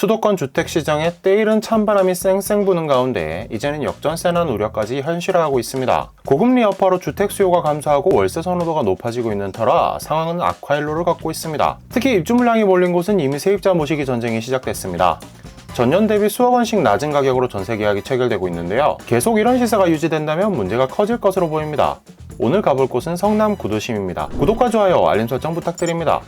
수도권 주택 시장에 때이른 찬바람이 쌩쌩 부는 가운데 이제는 역전세난 우려까지 현실화하고 있습니다. 고금리 여파로 주택 수요가 감소하고 월세 선호도가 높아지고 있는 터라 상황은 악화일로를 걷고 있습니다. 특히 입주 물량이 몰린 곳은 이미 세입자 모시기 전쟁이 시작됐습니다. 전년 대비 수억 원씩 낮은 가격으로 전세 계약이 체결되고 있는데요. 계속 이런 시세가 유지된다면 문제가 커질 것으로 보입니다. 오늘 가볼 곳은 성남 구도심입니다. 구독과 좋아요, 알림 설정 부탁드립니다.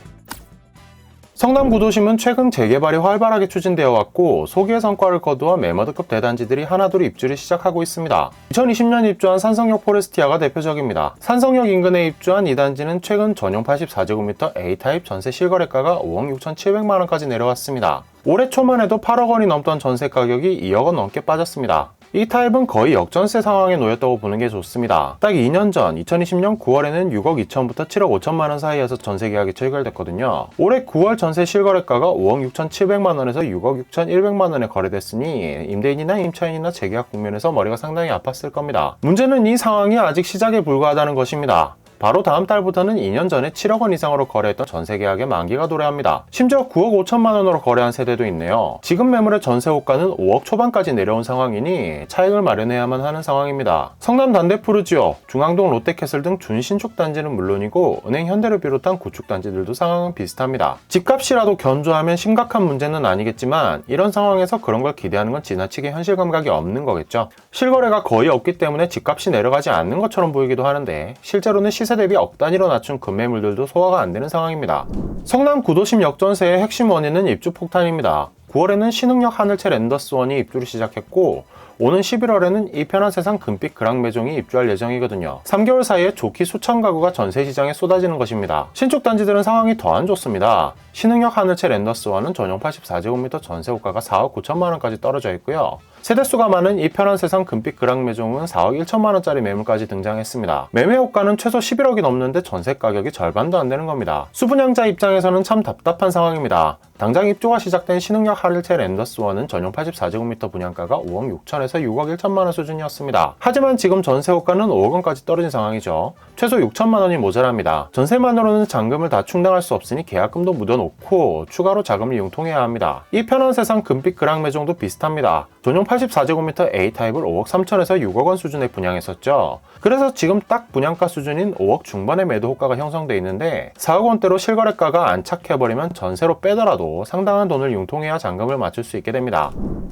성남 구도심은 최근 재개발이 활발하게 추진되어 왔고 소기의 성과를 거두어 매머드급 대단지들이 하나둘 입주를 시작하고 있습니다. 2020년 입주한 산성역 포레스티아가 대표적입니다. 산성역 인근에 입주한 이 단지는 최근 전용 84제곱미터 A타입 전세 실거래가가 5억 6,700만 원까지 내려왔습니다. 올해 초만 해도 8억 원이 넘던 전세 가격이 2억 원 넘게 빠졌습니다. 이 타입은 거의 역전세 상황에 놓였다고 보는 게 좋습니다. 딱 2년 전 2020년 9월에는 6억 2천부터 7억 5천만 원 사이에서 전세 계약이 체결됐거든요. 올해 9월 전세 실거래가가 5억 6천7백만 원에서 6억 6천 1백만 원에 거래됐으니 임대인이나 임차인이나 재계약 국면에서 머리가 상당히 아팠을 겁니다. 문제는 이 상황이 아직 시작에 불과하다는 것입니다. 바로 다음 달부터는 2년 전에 7억 원 이상으로 거래했던 전세 계약의 만기가 도래합니다. 심지어 9억 5천만 원으로 거래한 세대도 있네요. 지금 매물의 전세 호가는 5억 초반까지 내려온 상황이니 차익을 마련해야만 하는 상황입니다. 성남 단대푸르지오, 중앙동 롯데캐슬 등 준신축 단지는 물론이고 은행 현대를 비롯한 구축 단지들도 상황은 비슷합니다. 집값이라도 견조하면 심각한 문제는 아니겠지만 이런 상황에서 그런 걸 기대하는 건 지나치게 현실 감각이 없는 거겠죠. 실거래가 거의 없기 때문에 집값이 내려가지 않는 것처럼 보이기도 하는데 실제로는 시세 대비 억 단위로 낮춘 급매물들도 소화가 안 되는 상황입니다. 성남 구도심 역전세의 핵심 원인은 입주 폭탄입니다. 9월에는 신흥역 하늘채 랜더스원이 입주를 시작했고 오는 11월에는 이 편한 세상 금빛 그랑 매종이 입주할 예정이거든요. 3개월 사이에 좋기 수천 가구가 전세 시장에 쏟아지는 것입니다. 신축 단지들은 상황이 더 안 좋습니다. 신흥역 하늘채 랜더스원은 전용 84제곱미터 전세 호가가 4억 9천만 원까지 떨어져 있고요. 세대수가 많은 이 편한 세상 금빛 그랑 매종은 4억 1천만 원짜리 매물까지 등장했습니다. 매매 호가는 최소 11억이 넘는데 전세 가격이 절반도 안 되는 겁니다. 수분양자 입장에서는 참 답답한 상황입니다. 당장 입주가 시작된 신흥역 하늘채 랜더스원은 전용 84제곱미터 분양가가 5억 6천에서 6억 1천만 원 수준이었습니다. 하지만 지금 전세 호가는 5억 원까지 떨어진 상황이죠. 최소 6천만 원이 모자랍니다. 전세만으로는 잔금을 다 충당할 수 없으니 계약금도 묻어놓고 추가로 자금을 융통해야 합니다. 이 편한 세상 금빛 그랑 매종도 비슷합니다. 전용 84제곱미터 A타입을 5억 3천에서 6억 원 수준에 분양했었죠. 그래서 지금 딱 분양가 수준인 5억 중반의 매도 호가가 형성돼 있는데 4억 원대로 실거래가가 안착해버리면 전세로 빼더라도 상당한 돈을 융통해야 잔금을 맞출 수 있게 됩니다.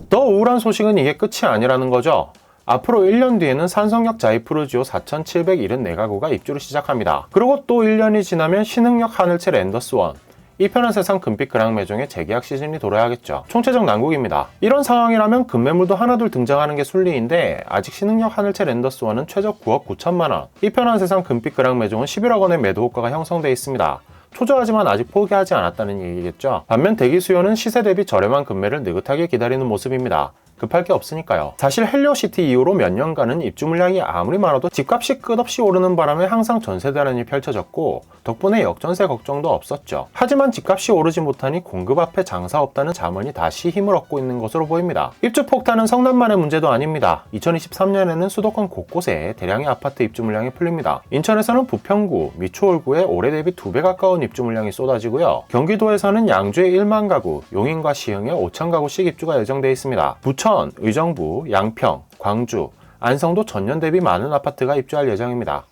더 우울한 소식은 이게 끝이 아니라는 거죠. 앞으로 1년 뒤에는 산성역 자이프루지오 4,774가구가 입주를 시작합니다. 그리고 또 1년이 지나면 신흥역 하늘채 랜더스원, 이 편한 세상 금빛 그랑 매종의 재계약 시즌이 돌아야겠죠. 총체적 난국입니다. 이런 상황이라면 급매물도 하나둘 등장하는 게 순리인데 아직 신흥역 하늘채 랜더스원은 최저 9억 9천만 원, 이 편한 세상 금빛 그랑 매종은 11억 원의 매도 효과가 형성돼 있습니다. 초조하지만 아직 포기하지 않았다는 얘기겠죠. 반면 대기 수요는 시세 대비 저렴한 금매를 느긋하게 기다리는 모습입니다. 급할 게 없으니까요. 사실 헬리오시티 이후로 몇 년간은 입주 물량이 아무리 많아도 집값이 끝없이 오르는 바람에 항상 전세 대란이 펼쳐졌고 덕분에 역전세 걱정도 없었죠. 하지만 집값이 오르지 못하니 공급 앞에 장사 없다는 자문이 다시 힘을 얻고 있는 것으로 보입니다. 입주 폭탄은 성남만의 문제도 아닙니다. 2023년에는 수도권 곳곳에 대량의 아파트 입주 물량이 풀립니다. 인천에서는 부평구, 미추홀구에 올해 대비 2배 가까운 입주 물량이 쏟아지고요. 경기도에서는 양주의 1만 가구, 용인과 시흥에 5천 가구씩 입주가 예정돼 있습니다. 부천 부 천, 의정부, 양평, 광주, 안성도 전년 대비 많은 아파트가 입주할 예정입니다.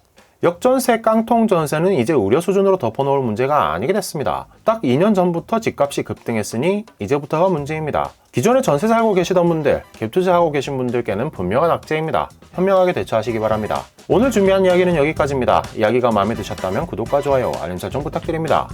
역전세 깡통 전세는 이제 우려 수준으로 덮어놓을 문제가 아니게 됐습니다. 딱 2년 전부터 집값이 급등했으니 이제부터가 문제입니다. 기존에 전세 살고 계시던 분들, 갭 투자하고 계신 분들께는 분명한 악재입니다. 현명하게 대처하시기 바랍니다. 오늘 준비한 이야기는 여기까지입니다. 이야기가 마음에 드셨다면 구독과 좋아요, 알림 설정 부탁드립니다.